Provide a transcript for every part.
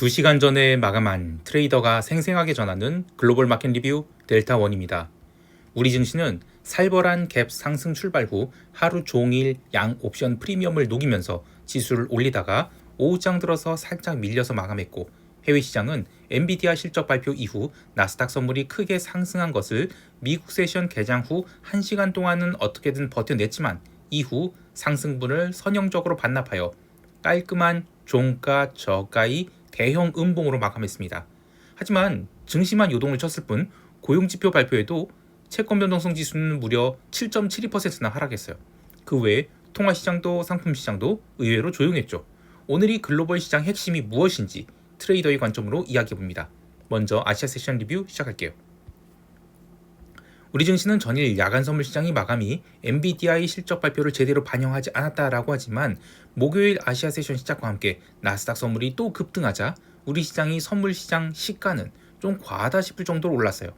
2시간 전에 마감한 트레이더가 생생하게 전하는 글로벌 마켓 리뷰 델타원입니다. 우리 증시는 살벌한 갭 상승 출발 후 하루 종일 양 옵션 프리미엄을 녹이면서 지수를 올리다가 오후장 들어서 살짝 밀려서 마감했고 해외 시장은 엔비디아 실적 발표 이후 나스닥 선물이 크게 상승한 것을 미국 세션 개장 후 1시간 동안은 어떻게든 버텨냈지만 이후 상승분을 선형적으로 반납하여 깔끔한 종가 저가의 대형 음봉으로 마감했습니다. 하지만 증시만 요동을 쳤을 뿐 고용지표 발표에도 채권 변동성 지수는 무려 7.72%나 하락했어요. 그 외에 통화 시장도 상품 시장도 의외로 조용했죠. 오늘 이 글로벌 시장 핵심이 무엇인지 트레이더의 관점으로 이야기해 봅니다. 먼저 아시아 세션 리뷰 시작할게요. 우리 증시는 전일 야간 선물 시장이 마감이 엔비디아의 실적 발표를 제대로 반영하지 않았다라고 하지만 목요일 아시아 세션 시작과 함께 나스닥 선물이 또 급등하자 우리 시장이 선물 시장 시가는 좀 과하다 싶을 정도로 올랐어요.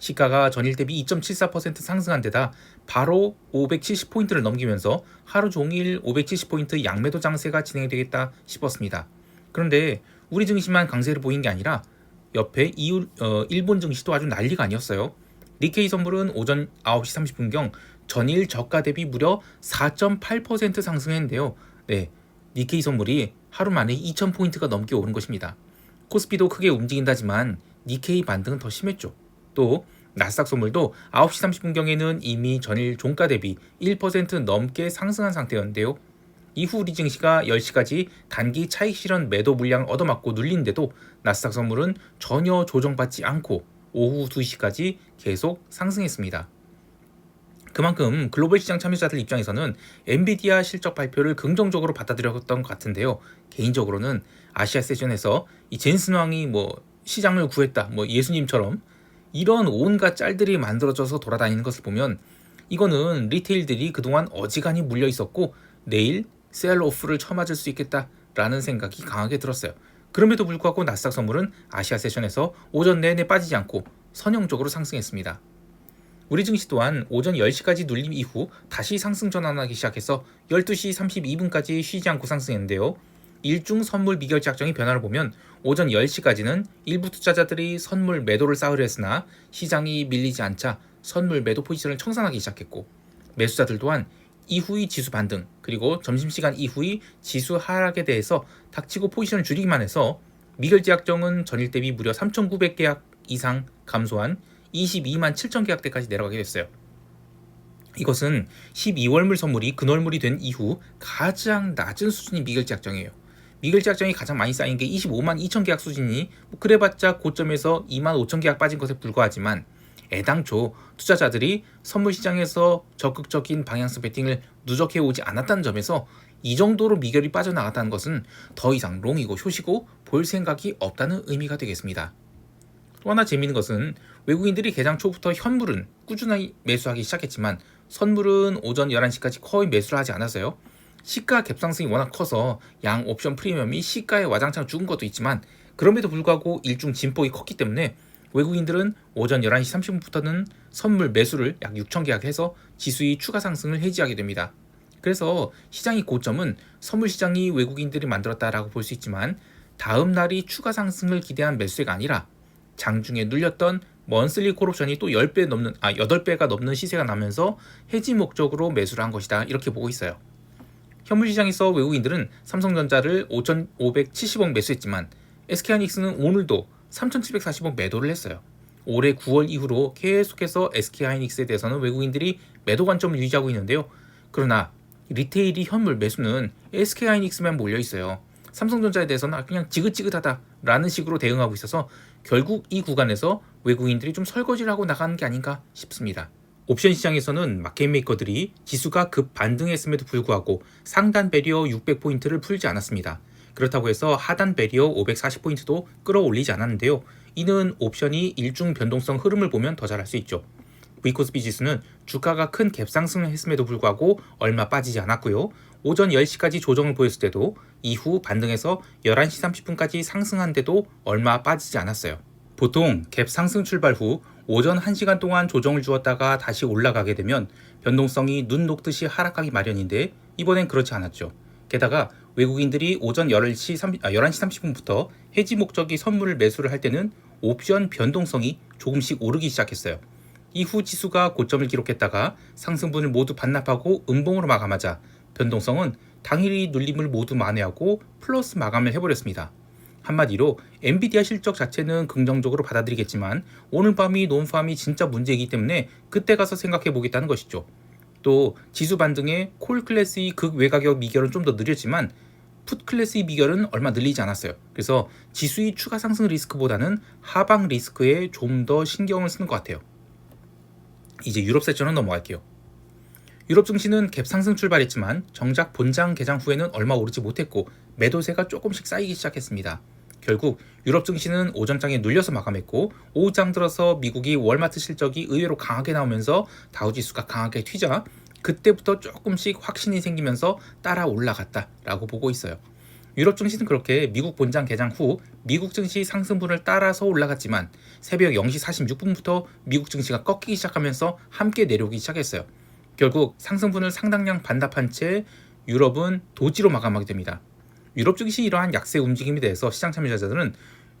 시가가 전일 대비 2.74% 상승한 데다 바로 570포인트를 넘기면서 하루 종일 570포인트 양매도 장세가 진행되겠다 싶었습니다. 그런데 우리 증시만 강세를 보인 게 아니라 옆에 어, 일본 증시도 아주 난리가 아니었어요. 니케이 선물은 오전 9시 30분경 전일 저가 대비 무려 4.8% 상승했는데요. 네, 니케이 선물이 하루 만에 2,000포인트가 넘게 오른 것입니다. 코스피도 크게 움직인다지만 니케이 반등은 더 심했죠. 또 나스닥 선물도 9시 30분경에는 이미 전일 종가 대비 1% 넘게 상승한 상태였는데요. 이후 우리 증시가 10시까지 단기 차익 실현 매도 물량을 얻어맞고 눌린데도 나스닥 선물은 전혀 조정받지 않고 오후 2시까지 계속 상승했습니다. 그만큼 글로벌 시장 참여자들 입장에서는 엔비디아 실적 발표를 긍정적으로 받아들였던 것 같은데요. 개인적으로는 아시아 세션에서 이 젠슨 왕이 뭐 시장을 구했다, 뭐 예수님처럼 이런 온갖 짤들이 만들어져서 돌아다니는 것을 보면 이거는 리테일들이 그동안 어지간히 물려 있었고 내일 셀 오프를 쳐맞을 수 있겠다라는 생각이 강하게 들었어요. 그럼에도 불구하고 나스닥 선물은 아시아 세션에서 오전 내내 빠지지 않고 선형적으로 상승했습니다. 우리 증시 또한 오전 10시까지 눌림 이후 다시 상승 전환하기 시작해서 12시 32분까지 쉬지 않고 상승했는데요. 일중 선물 미결 작정의 변화를 보면 오전 10시까지는 일부 투자자들이 선물 매도를 쌓으려 했으나 시장이 밀리지 않자 선물 매도 포지션을 청산하기 시작했고 매수자들 또한 이후의 지수 반등 그리고 점심시간 이후의 지수 하락에 대해서 닥치고 포지션을 줄이기만 해서 미결제 약정은 전일 대비 무려 3,900계약 이상 감소한 22만 7천 계약대까지 내려가게 됐어요. 이것은 12월물 선물이 근월물이 된 이후 가장 낮은 수준의 미결제 약정이에요. 미결제 약정이 가장 많이 쌓인 게 25만 2천 계약 수준이 뭐 그래봤자 고점에서 2만 5천 계약 빠진 것에 불과하지만 애당초 투자자들이 선물 시장에서 적극적인 방향성 베팅을 누적해 오지 않았다는 점에서 이 정도로 미결이 빠져나갔다는 것은 더 이상 롱이고 쇼시고 볼 생각이 없다는 의미가 되겠습니다. 또 하나 재미있는 것은 외국인들이 개장 초부터 현물은 꾸준히 매수하기 시작했지만 선물은 오전 11시까지 거의 매수를 하지 않았어요. 시가 갭상승이 워낙 커서 양 옵션 프리미엄이 시가에 와장창 죽은 것도 있지만 그럼에도 불구하고 일중 진폭이 컸기 때문에 외국인들은 오전 11시 30분부터는 선물 매수를 약 6천 계약 해서 지수의 추가 상승을 해지하게 됩니다. 그래서 시장의 고점은 선물 시장이 외국인들이 만들었다라고 볼 수 있지만 다음 날이 추가 상승을 기대한 매수세가 아니라 장중에 눌렸던 먼슬리 콜옵션이 또 10배 넘는 아 8배가 넘는 시세가 나면서 해지 목적으로 매수를 한 것이다. 이렇게 보고 있어요. 현물 시장에서 외국인들은 삼성전자를 5,570억 매수했지만 SK하이닉스는 오늘도 3,740억 매도를 했어요. 올해 9월 이후로 계속해서 SK하이닉스에 대해서는 외국인들이 매도 관점을 유지하고 있는데요. 그러나 리테일이 현물 매수는 SK하이닉스만 몰려 있어요. 삼성전자에 대해서는 그냥 지긋지긋하다라는 식으로 대응하고 있어서 결국 이 구간에서 외국인들이 좀 설거지를 하고 나가는 게 아닌가 싶습니다. 옵션 시장에서는 마켓메이커들이 지수가 급 반등했음에도 불구하고 상단 배리어 600포인트를 풀지 않았습니다. 그렇다고 해서 하단 배리어 540포인트도 끌어올리지 않았는데요. 이는 옵션이 일중 변동성 흐름을 보면 더잘알수 있죠. V코스피 지수는 주가가 큰 갭상승을 했음에도 불구하고 얼마 빠지지 않았고요. 오전 10시까지 조정을 보였을 때도 이후 반등해서 11시 30분까지 상승한데도 얼마 빠지지 않았어요. 보통 갭 상승 출발 후 오전 1시간 동안 조정을 주었다가 다시 올라가게 되면 변동성이 눈 녹듯이 하락하기 마련인데 이번엔 그렇지 않았죠. 게다가 외국인들이 오전 11시, 30, 아, 11시 30분부터 해지 목적이 선물을 매수를 할 때는 옵션 변동성이 조금씩 오르기 시작했어요. 이후 지수가 고점을 기록했다가 상승분을 모두 반납하고 음봉으로 마감하자 변동성은 당일의 눌림을 모두 만회하고 플러스 마감을 해버렸습니다. 한마디로 엔비디아 실적 자체는 긍정적으로 받아들이겠지만 오늘 밤이 논팜이 진짜 문제이기 때문에 그때 가서 생각해 보겠다는 것이죠. 또 지수 반등의 콜 클래스의 극외가격 미결은 좀 더 느렸지만 풋 클래스의 미결은 얼마 늘리지 않았어요. 그래서 지수의 추가 상승 리스크보다는 하방 리스크에 좀 더 신경을 쓰는 것 같아요. 이제 유럽 세션은 넘어갈게요. 유럽 증시는 갭 상승 출발했지만 정작 본장 개장 후에는 얼마 오르지 못했고 매도세가 조금씩 쌓이기 시작했습니다. 결국 유럽 증시는 오전장에 눌려서 마감했고 오후장 들어서 미국이 월마트 실적이 의외로 강하게 나오면서 다우지수가 강하게 튀자 그때부터 조금씩 확신이 생기면서 따라 올라갔다라고 보고 있어요. 유럽 증시는 그렇게 미국 본장 개장 후 미국 증시 상승분을 따라서 올라갔지만 새벽 0시 46분부터 미국 증시가 꺾이기 시작하면서 함께 내려오기 시작했어요. 결국 상승분을 상당량 반납한 채 유럽은 도지로 마감하게 됩니다. 유럽 증시 이러한 약세 움직임에 대해서 시장 참여자들은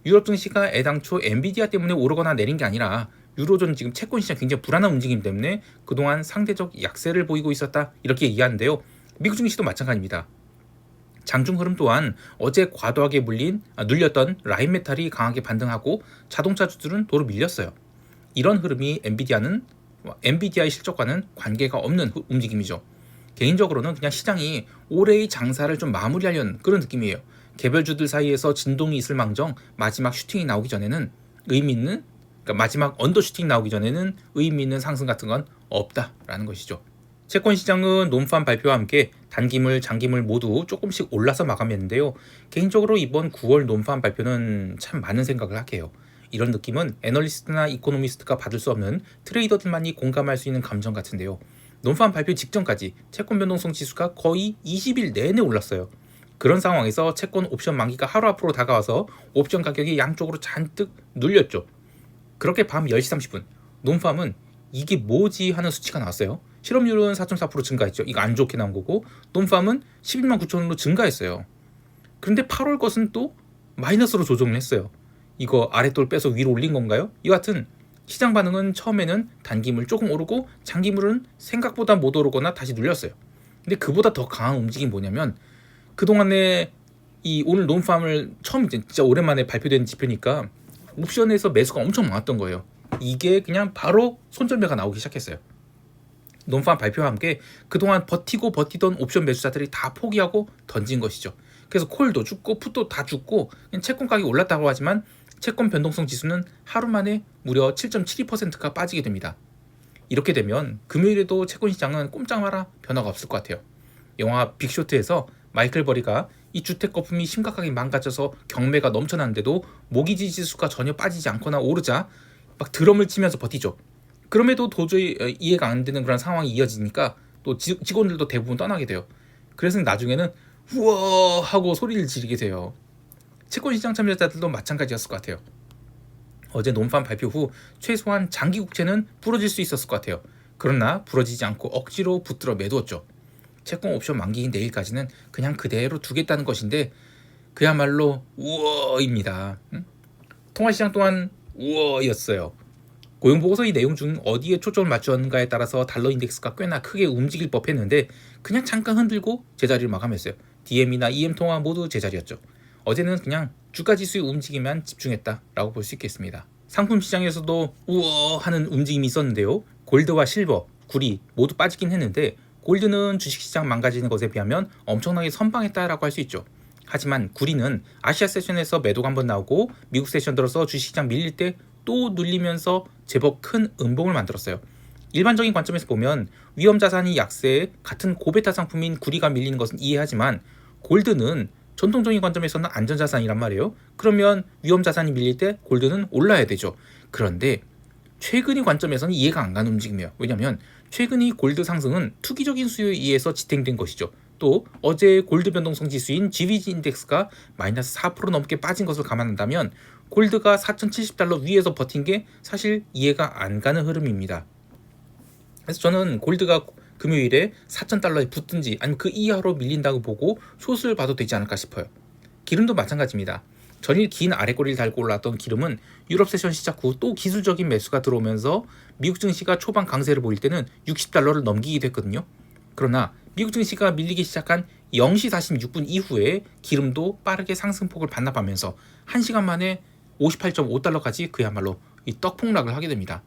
유럽 증시가 애당초 엔비디아 때문에 오르거나 내린 게 아니라 유로존 지금 채권 시장 굉장히 불안한 움직임 때문에 그동안 상대적 약세를 보이고 있었다 이렇게 이해하는데요. 미국 증시도 마찬가지입니다. 장중 흐름 또한 어제 과도하게 물린 아, 눌렸던 라인 메탈이 강하게 반등하고 자동차 주들은 도로 밀렸어요. 이런 흐름이 엔비디아는 엔비디아의 실적과는 관계가 없는 움직임이죠. 개인적으로는 그냥 시장이 올해의 장사를 좀 마무리하려는 그런 느낌이에요. 개별주들 사이에서 진동이 있을 망정 마지막 슈팅이 나오기 전에는 의미 있는 그러니까 마지막 언더 슈팅 나오기 전에는 의미 있는 상승 같은 건 없다라는 것이죠. 채권 시장은 논판 발표와 함께 단기물, 장기물 모두 조금씩 올라서 마감했는데요. 개인적으로 이번 9월 논판 발표는 참 많은 생각을 하게요. 이런 느낌은 애널리스트나 이코노미스트가 받을 수 없는 트레이더들만이 공감할 수 있는 감정 같은데요. 논판 발표 직전까지 채권 변동성 지수가 거의 20일 내내 올랐어요. 그런 상황에서 채권 옵션 만기가 하루 앞으로 다가와서 옵션 가격이 양쪽으로 잔뜩 눌렸죠. 그렇게 밤 10시 30분 논팜은 이게 뭐지 하는 수치가 나왔어요. 실업률은 4.4% 증가했죠. 이거 안 좋게 나온 거고 논팜은 11만 9천으로 증가했어요. 그런데 8월 것은 또 마이너스로 조정을 했어요. 이거 아랫돌 빼서 위로 올린 건가요? 이 같은 시장 반응은 처음에는 단기물 조금 오르고 장기물은 생각보다 못 오르거나 다시 눌렸어요. 근데 그보다 더 강한 움직임이 뭐냐면 그동안에 이 오늘 논팜을 처음 진짜 오랜만에 발표된 지표니까 옵션에서 매수가 엄청 많았던 거예요. 이게 그냥 바로 손절매가 나오기 시작했어요. 논팜 발표와 함께 그동안 버티고 버티던 옵션 매수자들이 다 포기하고 던진 것이죠. 그래서 콜도 죽고 풋도 다 죽고 채권 가격이 올랐다고 하지만 채권 변동성 지수는 하루 만에 무려 7.72%가 빠지게 됩니다. 이렇게 되면 금요일에도 채권 시장은 꼼짝 마라 변화가 없을 것 같아요. 영화 빅쇼트에서 마이클 버리가 이 주택 거품이 심각하게 망가져서 경매가 넘쳐나는데도 모기지 지수가 전혀 빠지지 않거나 오르자 막 드럼을 치면서 버티죠. 그럼에도 도저히 어, 이해가 안 되는 그런 상황이 이어지니까 또 직원들도 대부분 떠나게 돼요. 그래서 나중에는 우와 하고 소리를 지르게 돼요. 채권 시장 참여자들도 마찬가지였을 것 같아요. 어제 논판 발표 후 최소한 장기 국채는 부러질 수 있었을 것 같아요. 그러나 부러지지 않고 억지로 붙들어 매두었죠. 채권 옵션 만기인 내일까지는 그냥 그대로 두겠다는 것인데 그야말로 우워입니다. 응? 통화시장 또한 우워였어요. 고용보고서의 내용 중 어디에 초점을 맞추었는가에 따라서 달러 인덱스가 꽤나 크게 움직일 법했는데 그냥 잠깐 흔들고 제자리를 마감했어요. DM이나 EM 통화 모두 제자리였죠. 어제는 그냥 주가 지수의 움직임만 집중했다라고 볼 수 있겠습니다. 상품 시장에서도 우어 하는 움직임이 있었는데요. 골드와 실버, 구리 모두 빠지긴 했는데 골드는 주식시장 망가지는 것에 비하면 엄청나게 선방했다라고 할 수 있죠. 하지만 구리는 아시아 세션에서 매도가 한번 나오고 미국 세션 들어서 주식시장 밀릴 때 또 눌리면서 제법 큰 음봉을 만들었어요. 일반적인 관점에서 보면 위험 자산이 약세에 같은 고베타 상품인 구리가 밀리는 것은 이해하지만 골드는 전통적인 관점에서는 안전자산이란 말이에요. 그러면 위험자산이 밀릴 때 골드는 올라야 되죠. 그런데 최근의 관점에서는 이해가 안 가는 움직임이에요. 왜냐하면 최근의 골드 상승은 투기적인 수요에 의해서 지탱된 것이죠. 또 어제 골드 변동성 지수인 GVG 인덱스가 마이너스 4% 넘게 빠진 것을 감안한다면 골드가 4,070달러 위에서 버틴 게 사실 이해가 안 가는 흐름입니다. 그래서 저는 골드가 금요일에 4,000달러에 붙든지 아니면 그 이하로 밀린다고 보고 숏을 봐도 되지 않을까 싶어요. 기름도 마찬가지입니다. 전일 긴 아래꼬리를 달고 올랐던 기름은 유럽 세션 시작 후 또 기술적인 매수가 들어오면서 미국 증시가 초반 강세를 보일 때는 60달러를 넘기기도 했거든요. 그러나 미국 증시가 밀리기 시작한 0시 46분 이후에 기름도 빠르게 상승폭을 반납하면서 1시간 만에 58.5달러까지 그야말로 이 떡폭락을 하게 됩니다.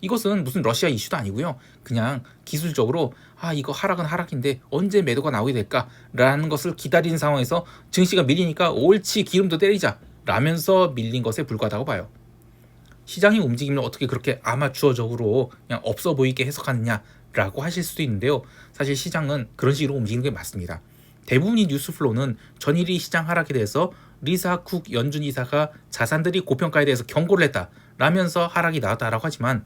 이것은 무슨 러시아 이슈도 아니고요. 그냥 기술적으로 아 이거 하락은 하락인데 언제 매도가 나오게 될까라는 것을 기다리는 상황에서 증시가 밀리니까 옳지 기름도 때리자 라면서 밀린 것에 불과하다고 봐요. 시장의 움직임을 어떻게 그렇게 아마추어적으로 그냥 없어 보이게 해석하느냐라고 하실 수도 있는데요. 사실 시장은 그런 식으로 움직이는 게 맞습니다. 대부분의 뉴스 플로우는 전일이 시장 하락에 대해서 리사 쿡 연준 이사가 자산들이 고평가에 대해서 경고를 했다 라면서 하락이 나왔다라고 하지만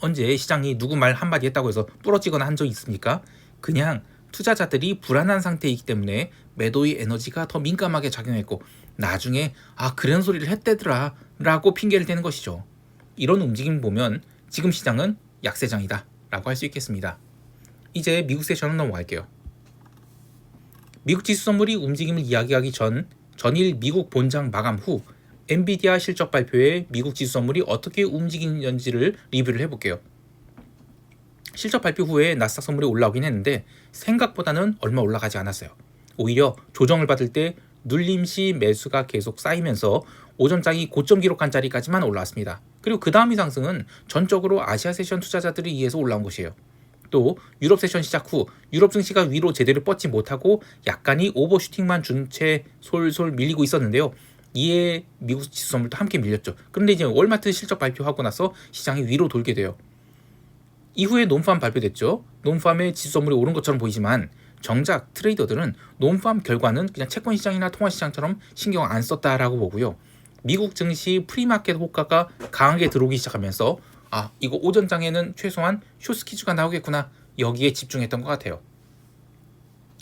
언제 시장이 누구 말 한마디 했다고 해서 부러지거나 한 적이 있습니까? 그냥 투자자들이 불안한 상태이기 때문에 매도의 에너지가 더 민감하게 작용했고 나중에 아 그런 소리를 했대더라 라고 핑계를 대는 것이죠. 이런 움직임 보면 지금 시장은 약세장이다 라고 할 수 있겠습니다. 이제 미국 세션은 넘어갈게요. 미국 지수 선물이 움직임을 이야기하기 전 전일 미국 본장 마감 후 엔비디아 실적 발표에 미국 지수 선물이 어떻게 움직이는지를 리뷰를 해볼게요. 실적 발표 후에 나스닥 선물이 올라오긴 했는데 생각보다는 얼마 올라가지 않았어요. 오히려 조정을 받을 때 눌림시 매수가 계속 쌓이면서 오전장이 고점 기록한 자리까지만 올라왔습니다. 그리고 그 다음 이 상승은 전적으로 아시아 세션 투자자들에 의해서 올라온 것이에요. 또 유럽 세션 시작 후 유럽 증시가 위로 제대로 뻗지 못하고 약간의 오버슈팅만 준 채 솔솔 밀리고 있었는데요. 이에 미국 지수 선물도 함께 밀렸죠. 그런데 이제 월마트 실적 발표하고 나서 시장이 위로 돌게 돼요. 이후에 논팜 발표됐죠. 논팜의 지수 선물이 오른 것처럼 보이지만 정작 트레이더들은 논팜 결과는 그냥 채권 시장이나 통화 시장처럼 신경 안 썼다라고 보고요. 미국 증시 프리마켓 호가가 강하게 들어오기 시작하면서 아 이거 오전장에는 최소한 쇼스키즈가 나오겠구나 여기에 집중했던 것 같아요.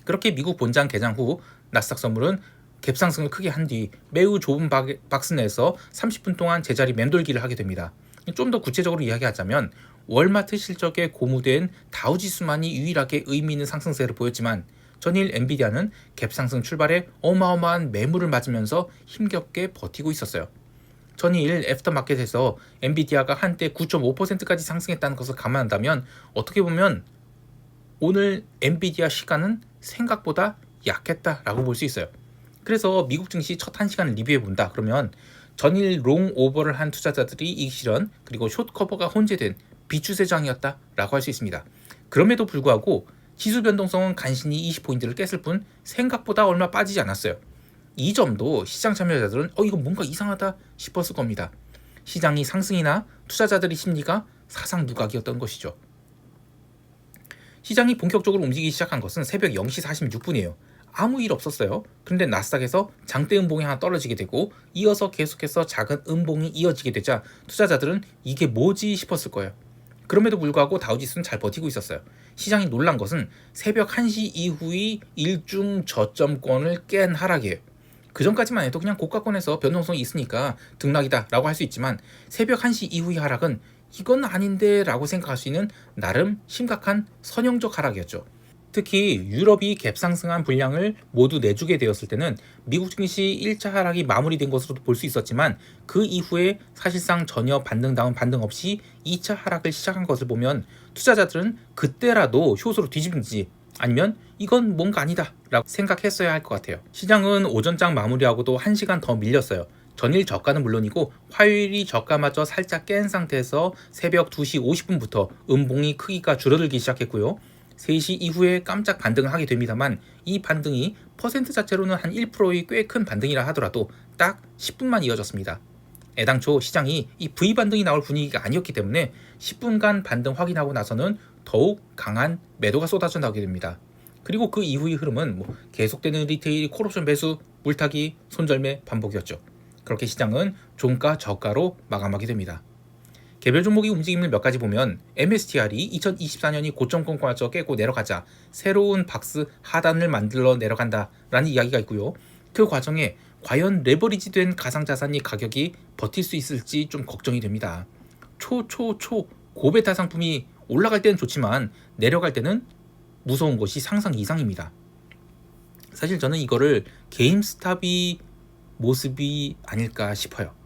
그렇게 미국 본장 개장 후 나스닥 선물은 갭상승을 크게 한 뒤 매우 좁은 박스 내에서 30분 동안 제자리 맴돌기를 하게 됩니다. 좀 더 구체적으로 이야기하자면 월마트 실적에 고무된 다우지수만이 유일하게 의미 있는 상승세를 보였지만 전일 엔비디아는 갭상승 출발에 어마어마한 매물을 맞으면서 힘겹게 버티고 있었어요. 전일 애프터마켓에서 엔비디아가 한때 9.5%까지 상승했다는 것을 감안한다면 어떻게 보면 오늘 엔비디아 시간은 생각보다 약했다라고 볼 수 있어요. 그래서 미국 증시 첫 1시간을 리뷰해 본다. 그러면 전일 롱 오버를 한 투자자들이 이익 실현 그리고 숏 커버가 혼재된 비추세장이었다라고 할 수 있습니다. 그럼에도 불구하고 지수 변동성은 간신히 20포인트를 깼을 뿐 생각보다 얼마 빠지지 않았어요. 이 점도 시장 참여자들은 어 이거 뭔가 이상하다 싶었을 겁니다. 시장이 상승이나 투자자들의 심리가 사상 누각이었던 것이죠. 시장이 본격적으로 움직이기 시작한 것은 새벽 0시 46분이에요. 아무 일 없었어요. 그런데 나스닥에서 장대 음봉이 하나 떨어지게 되고 이어서 계속해서 작은 음봉이 이어지게 되자 투자자들은 이게 뭐지 싶었을 거예요. 그럼에도 불구하고 다우지수는 잘 버티고 있었어요. 시장이 놀란 것은 새벽 1시 이후의 일중 저점권을 깬 하락이에요. 그 전까지만 해도 그냥 고가권에서 변동성이 있으니까 등락이다 라고 할 수 있지만 새벽 1시 이후의 하락은 이건 아닌데 라고 생각할 수 있는 나름 심각한 선형적 하락이었죠. 특히 유럽이 갭상승한 분량을 모두 내주게 되었을 때는 미국 증시 1차 하락이 마무리된 것으로도 볼 수 있었지만 그 이후에 사실상 전혀 반등다운 반등 없이 2차 하락을 시작한 것을 보면 투자자들은 그때라도 효소로 뒤집는지 아니면 이건 뭔가 아니다 라고 생각했어야 할 것 같아요. 시장은 오전장 마무리하고도 1시간 더 밀렸어요. 전일 저가는 물론이고 화요일이 저가마저 살짝 깬 상태에서 새벽 2시 50분부터 음봉이 크기가 줄어들기 시작했고요. 3시 이후에 깜짝 반등을 하게 됩니다만 이 반등이 퍼센트 자체로는 한 1%의 꽤 큰 반등이라 하더라도 딱 10분만 이어졌습니다. 애당초 시장이 이 V 반등이 나올 분위기가 아니었기 때문에 10분간 반등 확인하고 나서는 더욱 강한 매도가 쏟아져 나오게 됩니다. 그리고 그 이후의 흐름은 뭐 계속되는 리테일, 콜옵션 매수, 물타기, 손절매 반복이었죠. 그렇게 시장은 종가 저가로 마감하게 됩니다. 개별 종목의 움직임을 몇 가지 보면 MSTR이 2024년이 고점권과저 깨고 내려가자 새로운 박스 하단을 만들어 내려간다 라는 이야기가 있고요. 그 과정에 과연 레버리지된 가상자산이 가격이 버틸 수 있을지 좀 걱정이 됩니다. 초초초 고베타 상품이 올라갈 때는 좋지만 내려갈 때는 무서운 것이 상상 이상입니다. 사실 저는 이거를 게임스탑이 모습이 아닐까 싶어요.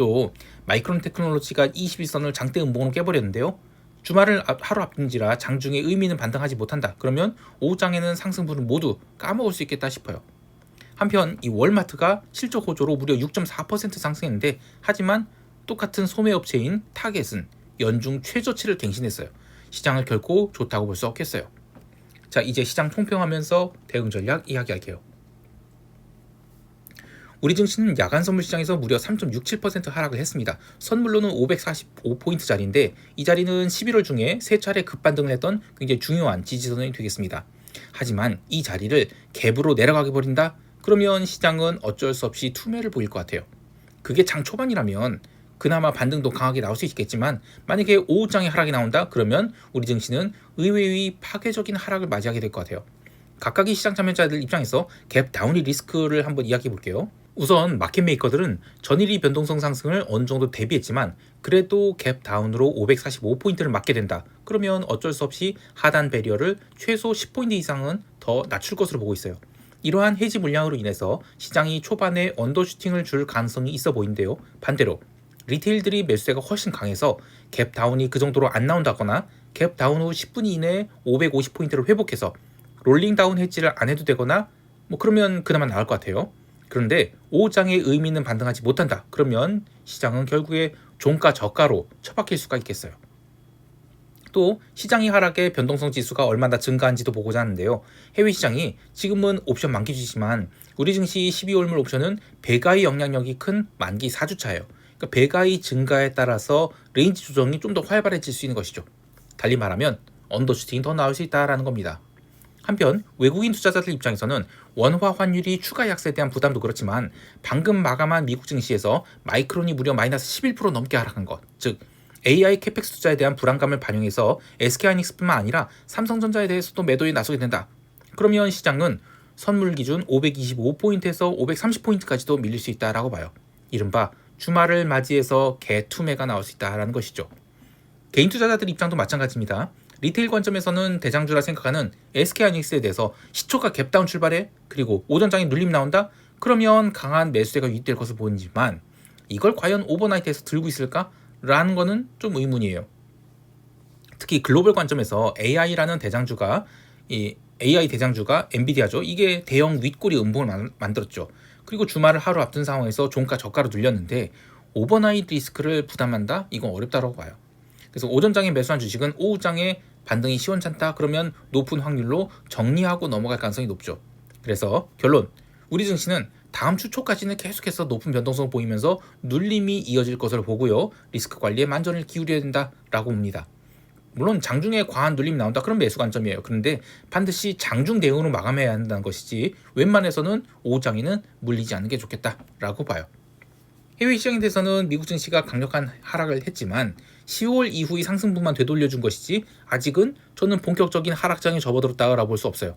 또 마이크론 테크놀로지가 21선을 장대 음봉으로 깨버렸는데요. 주말을 앞- 하루 앞둔지라 장중에 의미 있는 반등하지 못한다. 그러면 오후장에는 상승분을 모두 까먹을 수 있겠다 싶어요. 한편 이 월마트가 실적 호조로 무려 6.4% 상승했는데 하지만 똑같은 소매업체인 타겟은 연중 최저치를 갱신했어요. 시장을 결코 좋다고 볼 수 없겠어요. 자 이제 시장 총평하면서 대응 전략 이야기할게요. 우리 증시는 야간 선물 시장에서 무려 3.67% 하락을 했습니다. 선물로는 545포인트짜리인데 이 자리는 11월 중에 세 차례 급반등을 했던 굉장히 중요한 지지선이 되겠습니다. 하지만 이 자리를 갭으로 내려가게 버린다? 그러면 시장은 어쩔 수 없이 투매를 보일 것 같아요. 그게 장 초반이라면 그나마 반등도 강하게 나올 수 있겠지만 만약에 오후장에 하락이 나온다? 그러면 우리 증시는 의외의 파괴적인 하락을 맞이하게 될 것 같아요. 각각의 시장 참여자들 입장에서 갭 다운의 리스크를 한번 이야기해 볼게요. 우선 마켓 메이커들은 전일이 변동성 상승을 어느 정도 대비했지만 그래도 갭 다운으로 545포인트를 맞게 된다. 그러면 어쩔 수 없이 하단 배리어를 최소 10포인트 이상은 더 낮출 것으로 보고 있어요. 이러한 해지 물량으로 인해서 시장이 초반에 언더슈팅을 줄 가능성이 있어 보이는데요. 반대로 리테일들이 매수세가 훨씬 강해서 갭 다운이 그 정도로 안 나온다거나 갭 다운 후 10분 이내에 550포인트를 회복해서 롤링 다운 해지를 안 해도 되거나 뭐 그러면 그나마 나을 것 같아요. 그런데 오장에 의미 있는 반등하지 못한다. 그러면 시장은 결국에 종가 저가로 처박힐 수가 있겠어요. 또 시장이 하락에 변동성 지수가 얼마나 증가한지도 보고자 하는데요. 해외 시장이 지금은 옵션 만기 주지만 우리 증시 12월물 옵션은 배가의 영향력이 큰 만기 4주차예요. 그러니까 배가의 증가에 따라서 레인지 조정이 좀 더 활발해질 수 있는 것이죠. 달리 말하면 언더슈팅이 더 나올 수 있다라는 겁니다. 한편 외국인 투자자들 입장에서는 원화 환율이 추가 약세에 대한 부담도 그렇지만 방금 마감한 미국 증시에서 마이크론이 무려 마이너스 11% 넘게 하락한 것, 즉 AI 캐펙스 투자에 대한 불안감을 반영해서 SK하이닉스뿐만 아니라 삼성전자에 대해서도 매도에 나서게 된다. 그러면 시장은 선물 기준 525포인트에서 530포인트까지도 밀릴 수 있다라고 봐요. 이른바 주말을 맞이해서 개투매가 나올 수 있다라는 것이죠. 개인 투자자들 입장도 마찬가지입니다. 리테일 관점에서는 대장주라 생각하는 SK하이닉스에 대해서 시초가 갭다운 출발해 그리고 오전장에 눌림 나온다? 그러면 강한 매수세가 유입될 것으로 보이지만 이걸 과연 오버나이트에서 들고 있을까? 라는 거는 좀 의문이에요. 특히 글로벌 관점에서 AI라는 대장주가 이 AI 대장주가 엔비디아죠. 이게 대형 윗꼬리 음봉을 만- 만들었죠. 그리고 주말을 하루 앞둔 상황에서 종가 저가로 눌렸는데 오버나이트 리스크를 부담한다? 이건 어렵다고 봐요. 그래서 오전장에 매수한 주식은 오후장에 반등이 시원찮다 그러면 높은 확률로 정리하고 넘어갈 가능성이 높죠. 그래서 결론 우리 증시는 다음 주 초까지는 계속해서 높은 변동성을 보이면서 눌림이 이어질 것을 보고요. 리스크 관리에 만전을 기울여야 된다라고 봅니다. 물론 장중에 과한 눌림이 나온다 그런 매수 관점이에요. 그런데 반드시 장중 대응으로 마감해야 한다는 것이지 웬만해서는 오후장에는 물리지 않는 게 좋겠다라고 봐요. 해외 시장에 대해서는 미국 증시가 강력한 하락을 했지만 10월 이후의 상승분만 되돌려준 것이지 아직은 저는 본격적인 하락장에 접어들었다고 볼 수 없어요.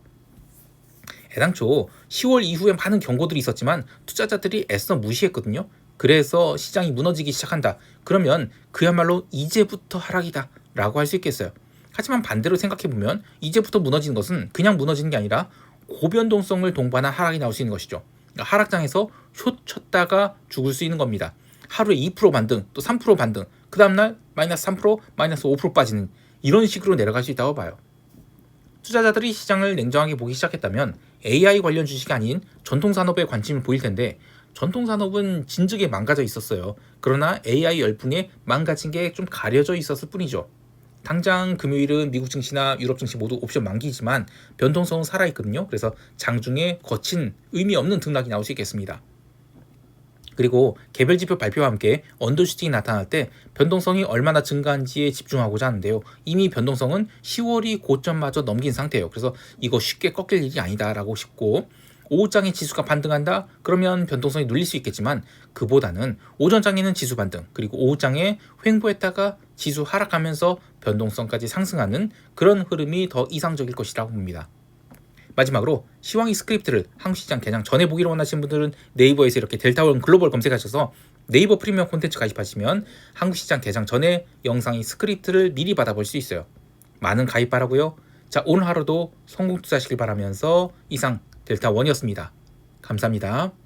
애당초 10월 이후에 많은 경고들이 있었지만 투자자들이 애써 무시했거든요. 그래서 시장이 무너지기 시작한다. 그러면 그야말로 이제부터 하락이다. 라고 할 수 있겠어요. 하지만 반대로 생각해보면 이제부터 무너지는 것은 그냥 무너지는 게 아니라 고변동성을 동반한 하락이 나올 수 있는 것이죠. 그러니까 하락장에서 숏 쳤다가 죽을 수 있는 겁니다. 하루에 2% 반등, 또 3% 반등, 그 다음날 마이너스 3%, 마이너스 5% 빠지는 이런 식으로 내려갈 수 있다고 봐요. 투자자들이 시장을 냉정하게 보기 시작했다면 AI 관련 주식이 아닌 전통 산업에 관심을 보일 텐데 전통 산업은 진즉에 망가져 있었어요. 그러나 AI 열풍에 망가진 게 좀 가려져 있었을 뿐이죠. 당장 금요일은 미국 증시나 유럽 증시 모두 옵션 만기지만 변동성은 살아있거든요. 그래서 장중에 거친 의미 없는 등락이 나올 수 있겠습니다. 그리고 개별 지표 발표와 함께 언더슈팅이 나타날 때 변동성이 얼마나 증가한지에 집중하고자 하는데요. 이미 변동성은 10월이 고점마저 넘긴 상태예요. 그래서 이거 쉽게 꺾일 일이 아니다라고 싶고 오후장에 지수가 반등한다? 그러면 변동성이 눌릴 수 있겠지만 그보다는 오전장에는 지수 반등 그리고 오후장에 횡보했다가 지수 하락하면서 변동성까지 상승하는 그런 흐름이 더 이상적일 것이라고 봅니다. 마지막으로 시황이 스크립트를 한국 시장 개장 전에 보기를 원하시는 분들은 네이버에서 이렇게 델타원 글로벌 검색하셔서 네이버 프리미엄 콘텐츠 가입하시면 한국 시장 개장 전에 영상이 스크립트를 미리 받아볼 수 있어요. 많은 가입 바라고요. 자 오늘 하루도 성공 투자하시길 바라면서 이상 델타원이었습니다. 감사합니다.